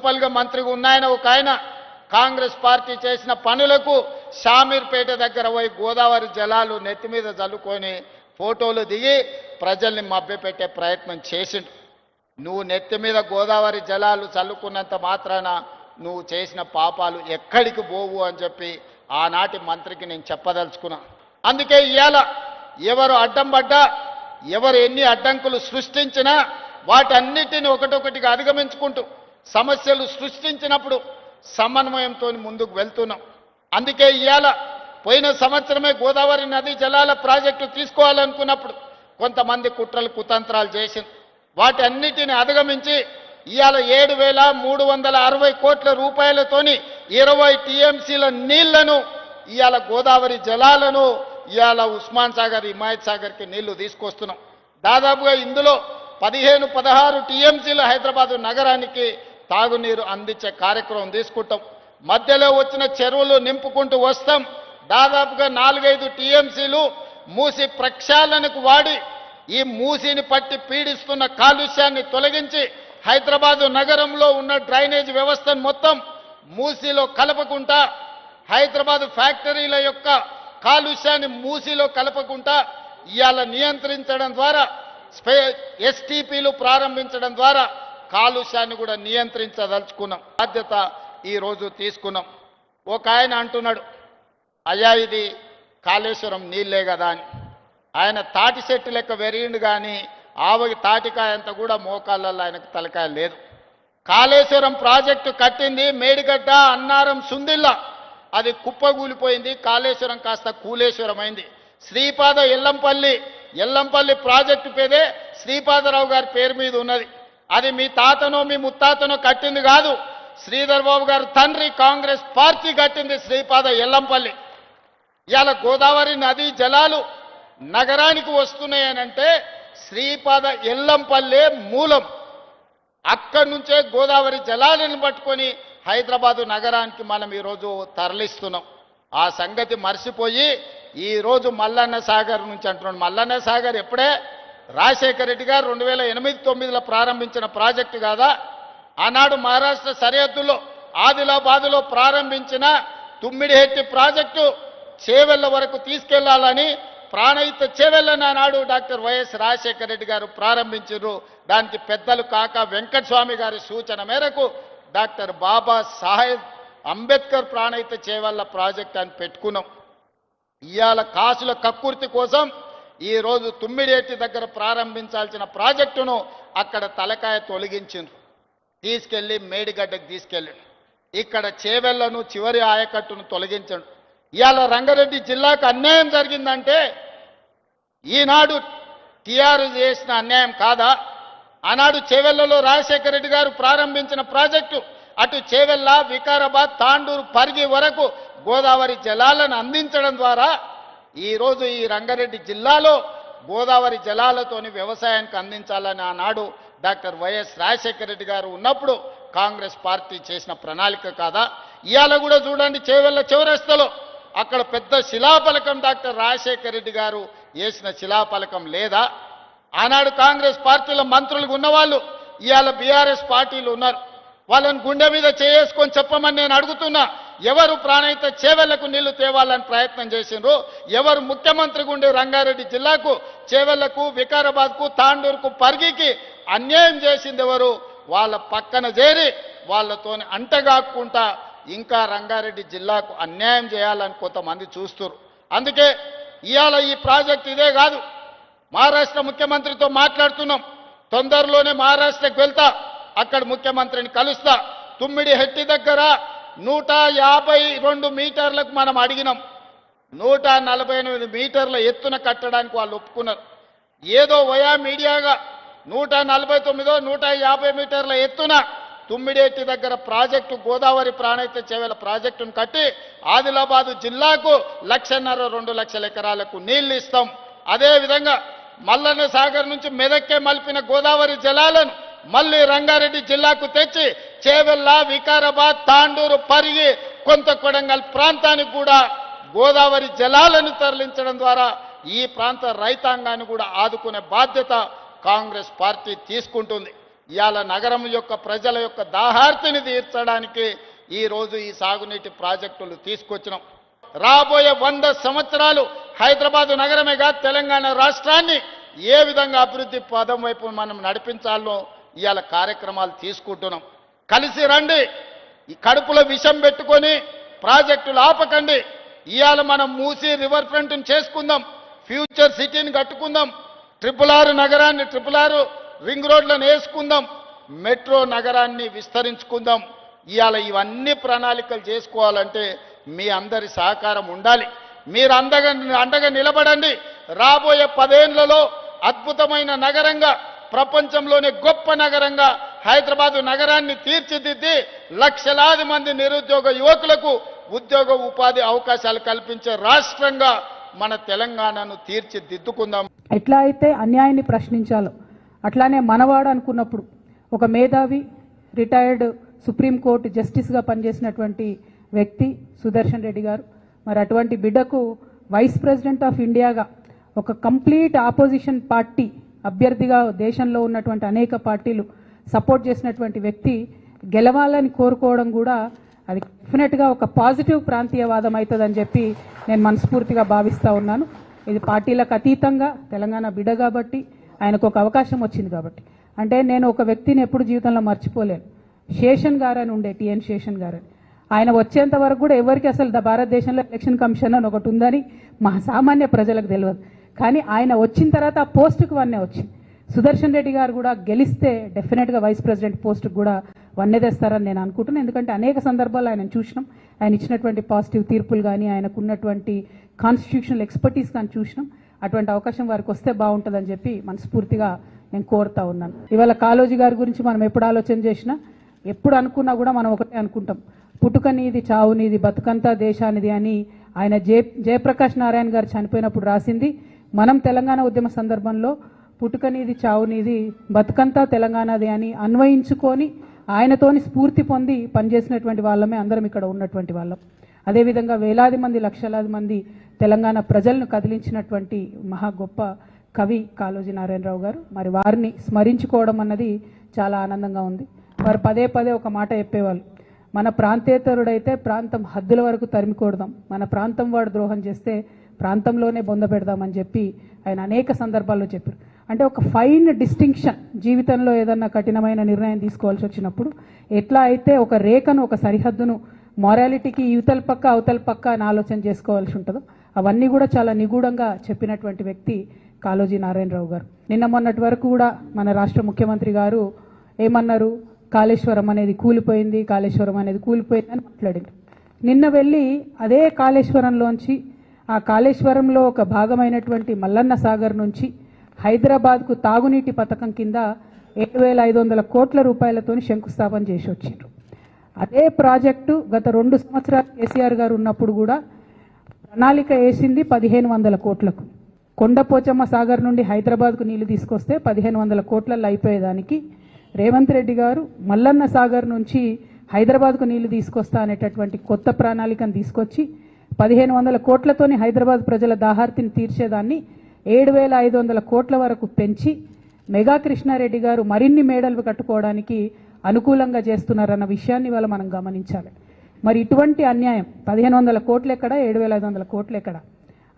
మున్సిపల్గా మంత్రిగా ఉన్నాయన ఒక ఆయన కాంగ్రెస్ పార్టీ చేసిన పనులకు షామీర్పేట దగ్గర పోయి గోదావరి జలాలు నెత్తి మీద చల్లుకొని ఫోటోలు దిగి ప్రజల్ని మభ్యపెట్టే ప్రయత్నం చేసిండు. నువ్వు నెత్తి మీద గోదావరి జలాలు చల్లుకున్నంత మాత్రాన నువ్వు చేసిన పాపాలు ఎక్కడికి పోవు అని చెప్పి ఆనాటి మంత్రికి నేను చెప్పదలుచుకున్నా. అందుకే ఇవాళ ఎవరు అడ్డం పడ్డా ఎవరు ఎన్ని అడ్డంకులు సృష్టించినా వాటన్నిటిని ఒకటొకటిగా అధిగమించుకుంటూ సమస్యలు సృష్టించినప్పుడు సమన్వయంతో ముందుకు వెళ్తున్నాం. అందుకే ఇవాళ పోయిన సంవత్సరమే గోదావరి నదీ జలాల ప్రాజెక్టు తీసుకోవాలనుకున్నప్పుడు కొంతమంది కుట్రలు కుతంత్రాలు చేసింది వాటి అన్నిటిని అధిగమించి ఇవాళ ఏడు వేల మూడు వందల అరవై కోట్ల రూపాయలతోని ఇరవై టీఎంసీల నీళ్ళను ఇవాళ గోదావరి జలాలను ఇవాళ ఉస్మాన్ సాగర్ హిమాయత్ సాగర్కి నీళ్ళు తీసుకొస్తున్నాం. దాదాపుగా ఇందులో పదిహేను పదహారు టీఎంసీలు హైదరాబాదు నగరానికి తాగునీరు అందించే కార్యక్రమం తీసుకుంటాం. మధ్యలో వచ్చిన చెరువులు నింపుకుంటూ వస్తాం. దాదాపుగా నాలుగైదు టీఎంసీలు మూసి ప్రక్షాళనకు వాడి ఈ మూసిని పట్టి పీడిస్తున్న కాలుష్యాన్ని తొలగించి హైదరాబాదు నగరంలో ఉన్న డ్రైనేజ్ వ్యవస్థను మొత్తం మూసిలో కలపకుండా హైదరాబాదు ఫ్యాక్టరీల యొక్క కాలుష్యాన్ని మూసిలో కలపకుండా ఇవాళ నియంత్రించడం ద్వారా స్పే ఎస్టీపీలు ప్రారంభించడం ద్వారా కాలుష్యాన్ని కూడా నియంత్రించదలుచుకున్నాం. బాధ్యత ఈరోజు తీసుకున్నాం. ఒక ఆయన అంటున్నాడు అయ్యా ఇది కాళేశ్వరం నీళ్ళే కదా అని. ఆయన తాటి చెట్టు లెక్క వెరిగిండు కానీ ఆవకి తాటికాయ అంత కూడా మోకాళ్ళల్లో ఆయనకు తలకాయ లేదు. కాళేశ్వరం ప్రాజెక్టు కట్టింది మేడిగడ్డ అన్నారం సుందిల్లా. అది కుప్పగూలిపోయింది కాళేశ్వరం కాస్త కూలేశ్వరం అయింది శ్రీపాద ఎల్లంపల్లి ఎల్లంపల్లి ప్రాజెక్టు పేదే శ్రీపాదరావు గారి పేరు మీద ఉన్నది. అది మీ తాతనో మీ ముత్తాతనో కట్టింది కాదు. శ్రీధర్ బాబు గారు తండ్రి కాంగ్రెస్ పార్టీ కట్టింది శ్రీపాద ఎల్లంపల్లి. ఇవాళ గోదావరి నదీ జలాలు నగరానికి వస్తున్నాయనంటే శ్రీపాద ఎల్లంపల్లే మూలం. అక్కడి నుంచే గోదావరి జలాలను పట్టుకొని హైదరాబాదు నగరానికి మనం ఈరోజు తరలిస్తున్నాం. ఆ సంగతి మర్చిపోయి ఈరోజు మల్లన్న సాగర్ నుంచి అంటున్నాడు. మల్లన్న సాగర్ ఎప్పుడే? రాజశేఖర రెడ్డి గారు రెండు వేల ఎనిమిది తొమ్మిదిలో ప్రారంభించిన ప్రాజెక్టు కాదా? ఆనాడు మహారాష్ట్ర సరిహద్దులో ఆదిలాబాదులో ప్రారంభించిన తుమ్మిడిహెట్టి ప్రాజెక్టు చేవెళ్ళ వరకు తీసుకెళ్ళాలని ప్రాణహిత చేవెళ్ళని ఆనాడు డాక్టర్ వైఎస్ రాజశేఖర రెడ్డి గారు ప్రారంభించారు. దానికి పెద్దలు కాక వెంకటస్వామి గారి సూచన మేరకు డాక్టర్ బాబా సాహెబ్ అంబేద్కర్ ప్రాణహిత చేవెళ్ళ ప్రాజెక్ట్ అని పెట్టుకున్నాం. ఇవాళ కాసుల కక్కుర్తి కోసం ఈ రోజు తుమ్మిడేటి దగ్గర ప్రారంభించాల్సిన ప్రాజెక్టును అక్కడ తలకాయ తొలగించిండ్రు. తీసుకెళ్ళి మేడిగడ్డకు తీసుకెళ్ళి ఇక్కడ చేవెళ్ళను చివరి ఆయకట్టును తొలగించండు ఇవాళ రంగారెడ్డి జిల్లాకు అన్యాయం జరిగిందంటే ఈనాడు టీఆర్ చేసిన అన్యాయం కాదా? ఆనాడు చేవెళ్ళలో రాజశేఖర రెడ్డి గారు ప్రారంభించిన ప్రాజెక్టు అటు చేవెళ్ళ వికారాబాద్ తాండూరు పరిగి వరకు గోదావరి జలాలను అందించడం ద్వారా ఈరోజు ఈ రంగారెడ్డి జిల్లాలో గోదావరి జలాలతోని వ్యవసాయానికి అందించాలని ఆనాడు డాక్టర్ వైఎస్ రాజశేఖర రెడ్డి గారు ఉన్నప్పుడు కాంగ్రెస్ పార్టీ చేసిన ప్రణాళిక కాదా? ఇవాళ కూడా చూడండి చేవెళ్ళ చివరస్తలో. అక్కడ పెద్ద శిలాఫలకం డాక్టర్ రాజశేఖర రెడ్డి గారు వేసిన శిలాఫలకం లేదా? ఆనాడు కాంగ్రెస్ పార్టీలో మంత్రులుగా ఉన్నవాళ్ళు ఇవాళ బీఆర్ఎస్ పార్టీలు ఉన్నారు. వాళ్ళని గుండె మీద చేసుకొని చెప్పమని నేను అడుగుతున్నా. ఎవరు ప్రాణహిత చేవెళ్ళకు నీళ్ళు తేవాలని ప్రయత్నం చేసిండ్రు? ఎవరు ముఖ్యమంత్రి గుండి రంగారెడ్డి జిల్లాకు చేవెళ్ళకు వికారాబాద్కు తాండూరుకు పరిగికి అన్యాయం చేసింది ఎవరు? వాళ్ళ పక్కన చేరి వాళ్ళతోని అంటగాక్కుంటా ఇంకా రంగారెడ్డి జిల్లాకు అన్యాయం చేయాలని కొంతమంది చూస్తురు అందుకే ఇవాళ ఈ ప్రాజెక్ట్ ఇదే కాదు. మహారాష్ట్ర ముఖ్యమంత్రితో మాట్లాడుతున్నాం. తొందరలోనే మహారాష్ట్రకు వెళ్తా. అక్కడ ముఖ్యమంత్రిని కలుస్తా. తుమ్మిడి హెట్టి దగ్గర నూట యాభై రెండు మీటర్లకు మనం అడిగినాం. నూట నలభై ఎనిమిది మీటర్ల ఎత్తున కట్టడానికి వాళ్ళు ఒప్పుకున్నారు. ఏదో వయా మీడియాగా నూట నలభై తొమ్మిదో నూట యాభై మీటర్ల ఎత్తున తుమ్మిడేటి దగ్గర ప్రాజెక్టు గోదావరి ప్రాణైత చేవల ప్రాజెక్టును కట్టి ఆదిలాబాదు జిల్లాకు లక్షన్నర రెండు లక్షల ఎకరాలకు నీళ్ళు ఇస్తాం. అదేవిధంగా మల్లన్న సాగర్ నుంచి మెదక్కే మలిపిన గోదావరి జలాలను మళ్ళీ రంగారెడ్డి జిల్లాకు తెచ్చి చేవెళ్ళ వికారాబాద్ తాండూరు పరిగి కొంత కొడంగల్ ప్రాంతానికి కూడా గోదావరి జలాలను తరలించడం ద్వారా ఈ ప్రాంత రైతాంగాన్ని కూడా ఆదుకునే బాధ్యత కాంగ్రెస్ పార్టీ తీసుకుంటుంది. ఇవాళ నగరం యొక్క ప్రజల యొక్క దాహార్తిని తీర్చడానికి ఈ రోజు ఈ సాగునీటి ప్రాజెక్టులు తీసుకొచ్చినాం. రాబోయే వంద సంవత్సరాలు హైదరాబాదు నగరమేగా తెలంగాణ రాష్ట్రాన్ని ఏ విధంగా అభివృద్ధి పదం వైపు మనం నడిపించాలో ఇవాళ కార్యక్రమాలు తీసుకుంటున్నాం. కలిసి రండి. ఈ కడుపులో విషం పెట్టుకొని ప్రాజెక్టులు ఆపకండి. ఇవాళ మనం మూసి రివర్ ఫ్రంట్ని చేసుకుందాం. ఫ్యూచర్ సిటీని కట్టుకుందాం. ట్రిపుల్ ఆర్ నగరాన్ని ట్రిపుల్ ఆర్ రింగ్ రోడ్లను వేసుకుందాం. మెట్రో నగరాన్ని విస్తరించుకుందాం. ఇవాళ ఇవన్నీ ప్రణాళికలు చేసుకోవాలంటే మీ అందరి సహకారం ఉండాలి. మీరు అందగా అండగా నిలబడండి. రాబోయే పదేళ్ళలో అద్భుతమైన నగరంగా ప్రపంచంలోనే గొప్ప నగరంగా హైదరాబాదు నగరాన్ని తీర్చిదిద్ది లక్షలాది మంది నిరుద్యోగ యువకులకు ఉద్యోగ ఉపాధి అవకాశాలు కల్పించే రాష్ట్రంగా మన తెలంగాణను తీర్చిదిద్దుకుందాం. ఎట్లా అయితే అన్యాయాన్ని ప్రశ్నించాలో అట్లానే మనవాడు అనుకున్నప్పుడు ఒక మేధావి రిటైర్డ్ సుప్రీంకోర్టు జస్టిస్గా పనిచేసినటువంటి వ్యక్తి సుదర్శన్ రెడ్డి గారు. మరి అటువంటి బిడ్డకు వైస్ ప్రెసిడెంట్ ఆఫ్ ఇండియాగా ఒక కంప్లీట్ ఆపోజిషన్ పార్టీ అభ్యర్థిగా దేశంలో ఉన్నటువంటి అనేక పార్టీలు సపోర్ట్ చేసినటువంటి వ్యక్తి గెలవాలని కోరుకోవడం కూడా అది డెఫినెట్గా ఒక పాజిటివ్ ప్రాంతీయవాదం అవుతుందని చెప్పి నేను మనస్ఫూర్తిగా భావిస్తూ ఉన్నాను. ఇది పార్టీలకు అతీతంగా తెలంగాణ బిడ కాబట్టి ఆయనకు ఒక అవకాశం వచ్చింది కాబట్టి. అంటే నేను ఒక వ్యక్తిని ఎప్పుడు జీవితంలో మర్చిపోలేను. శేషన్ గారని ఉండే టిఎన్ శేషన్ గారని. ఆయన వచ్చేంత వరకు కూడా ఎవరికి అసలు ద- భారతదేశంలో ఎలక్షన్ కమిషన్ అని ఒకటి ఉందని మా సామాన్య ప్రజలకు తెలియదు. కానీ ఆయన వచ్చిన తర్వాత ఆ పోస్టుకు వన్నే వచ్చింది. సుదర్శన్ రెడ్డి గారు కూడా గెలిస్తే డెఫినెట్గా వైస్ ప్రెసిడెంట్ పోస్టుకు కూడా వన్నే తెస్తారని నేను అనుకుంటున్నాను. ఎందుకంటే అనేక సందర్భాలు ఆయన చూసినాం. ఆయన ఇచ్చినటువంటి పాజిటివ్ తీర్పులు కానీ ఆయనకు ఉన్నటువంటి కాన్స్టిట్యూషనల్ ఎక్స్పర్టీస్ కానీ చూసినాం. అటువంటి అవకాశం వారికి వస్తే బాగుంటుందని చెప్పి మనస్ఫూర్తిగా నేను కోరుతా ఉన్నాను. ఇవాళ కాలోజీ గారి గురించి మనం ఎప్పుడు ఆలోచన చేసినా ఎప్పుడు అనుకున్నా కూడా మనం ఒకటే అనుకుంటాం. పుట్టుకనిది నీది బతుకంతా దేశానిది అని ఆయన జయ జయప్రకాష్ నారాయణ గారు చనిపోయినప్పుడు రాసింది. మనం తెలంగాణ ఉద్యమ సందర్భంలో పుట్టుక నీది చావు నీది బతుకంతా తెలంగాణది అని అన్వయించుకొని ఆయనతోని స్ఫూర్తి పొంది పనిచేసినటువంటి వాళ్ళమే అందరం ఇక్కడ ఉన్నటువంటి వాళ్ళం. అదేవిధంగా వేలాది మంది లక్షలాది మంది తెలంగాణ ప్రజలను కదిలించినటువంటి మహా గొప్ప కవి కాళోజీ నారాయణరావు గారు. మరి వారిని స్మరించుకోవడం అన్నది చాలా ఆనందంగా ఉంది. వారు పదే పదే ఒక మాట చెప్పేవాళ్ళు. మన ప్రాంతేతరుడైతే ప్రాంతం హద్దుల వరకు తరిమికూడదాం మన ప్రాంతం వాడు ద్రోహం చేస్తే ప్రాంతంలోనే బొంద పెడదామని చెప్పి ఆయన అనేక సందర్భాల్లో చెప్పారు. అంటే ఒక ఫైన్ డిస్టింక్షన్ జీవితంలో ఏదన్నా కఠినమైన నిర్ణయం తీసుకోవాల్సి వచ్చినప్పుడు ఎట్లా అయితే ఒక రేఖను ఒక సరిహద్దును మారాలిటీకి యువతల పక్క అవతల పక్క అని ఆలోచన చేసుకోవాల్సి ఉంటుందో అవన్నీ కూడా చాలా నిగూఢంగా చెప్పినటువంటి వ్యక్తి కాళోజీ నారాయణరావు గారు. నిన్న మొన్నటి వరకు కూడా మన రాష్ట్ర ముఖ్యమంత్రి గారు ఏమన్నారు? కాళేశ్వరం అనేది కూలిపోయింది కాళేశ్వరం అనేది కూలిపోయింది అని మాట్లాడారు. నిన్న వెళ్ళి అదే కాళేశ్వరంలోంచి ఆ కాళేశ్వరంలో ఒక భాగమైనటువంటి మల్లన్న సాగర్ నుంచి హైదరాబాద్కు తాగునీటి పథకం కింద ఏడు వేల ఐదు వందల కోట్ల రూపాయలతో శంకుస్థాపన చేసి వచ్చిండ్రు అదే ప్రాజెక్టు గత రెండు సంవత్సరాలు కేసీఆర్ గారు ఉన్నప్పుడు కూడా ప్రణాళిక వేసింది పదిహేను వందల కోట్లకు. కొండపోచమ్మ సాగర్ నుండి హైదరాబాద్కు నీళ్ళు తీసుకొస్తే పదిహేను వందల కోట్లలో అయిపోయేదానికి రేవంత్ రెడ్డి గారు మల్లన్న సాగర్ నుంచి హైదరాబాద్కు నీళ్ళు తీసుకొస్తా అనేటటువంటి కొత్త ప్రణాళికను తీసుకొచ్చి పదిహేను వందల కోట్లతోని హైదరాబాద్ ప్రజల దాహార్తిని తీర్చేదాన్ని ఏడు వేల ఐదు వందల కోట్ల వరకు పెంచి మెగా కృష్ణారెడ్డి గారు మరిన్ని మేడలు కట్టుకోవడానికి అనుకూలంగా చేస్తున్నారన్న విషయాన్ని వాళ్ళ మనం గమనించాలి. మరి ఇటువంటి అన్యాయం పదిహేను వందల కోట్లు ఎక్కడ ఏడు వేల ఐదు వందల కోట్లు ఎక్కడ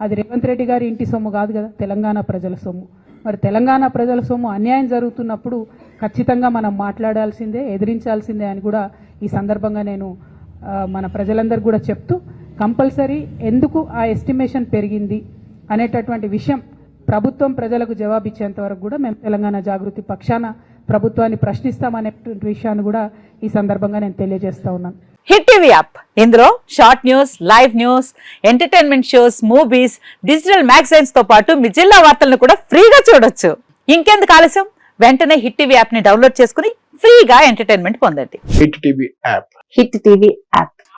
అది రేవంత్ రెడ్డి గారి ఇంటి సొమ్ము కాదు కదా తెలంగాణ ప్రజల సొమ్ము. మరి తెలంగాణ ప్రజల సొమ్ము అన్యాయం జరుగుతున్నప్పుడు ఖచ్చితంగా మనం మాట్లాడాల్సిందే ఎదిరించాల్సిందే అని కూడా ఈ సందర్భంగా నేను మన ప్రజలందరికీ కూడా చెప్తూ కంపల్సరీ ఎందుకు ఆ ఎస్టిమేషన్ పెరిగింది అనేటటువంటి విషయం ప్రభుత్వం ప్రజలకు జవాబిచ్చేంత వరకు కూడా మేము తెలంగాణ జాగృతి పక్షాన ప్రభుత్వాన్ని ప్రశ్నిస్తామనేటువంటి విషయాన్ని కూడా ఈ సందర్భంగా నేను తెలియజేస్తా ఉన్నాను. Hit TV app. ఇందులో short news live news entertainment shows movies digital మ్యాగజైన్స్తో పాటు మీ జిల్లా వార్తలను కూడా ఫ్రీగా చూడొచ్చు. ఇంకెందుకు ఆలస్యం? వెంటనే హిట్ టీవీ యాప్ని డౌన్లోడ్ చేసుకుని ఫ్రీగా ఎంటర్టైన్మెంట్ పొందండి. Hit TV app. Hit TV app.